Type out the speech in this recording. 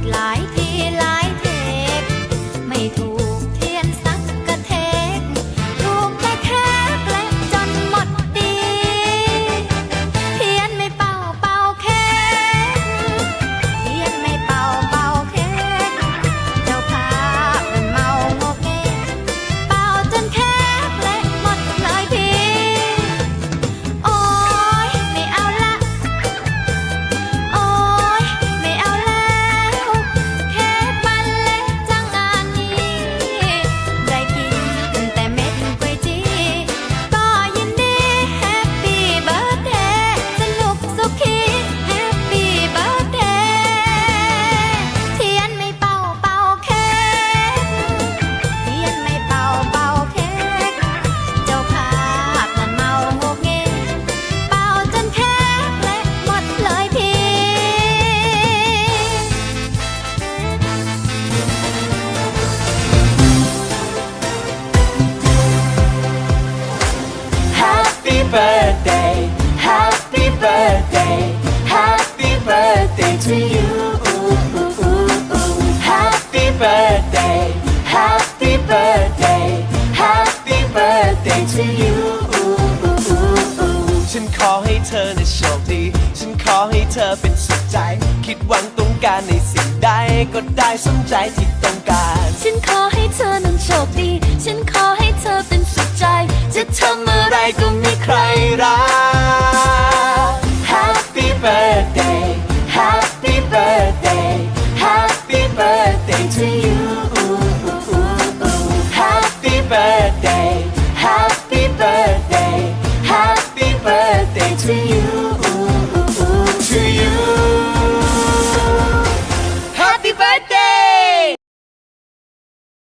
ดหลายที birthday Happy birthday Happy birthday to you ฉันขอให้เธอนะโชคดี ฉันขอให้เธอเป็นสุขใจ คิดหวังต้องการในสิ่งใดก็ได้สมใจที่ต้องการ ฉันขอ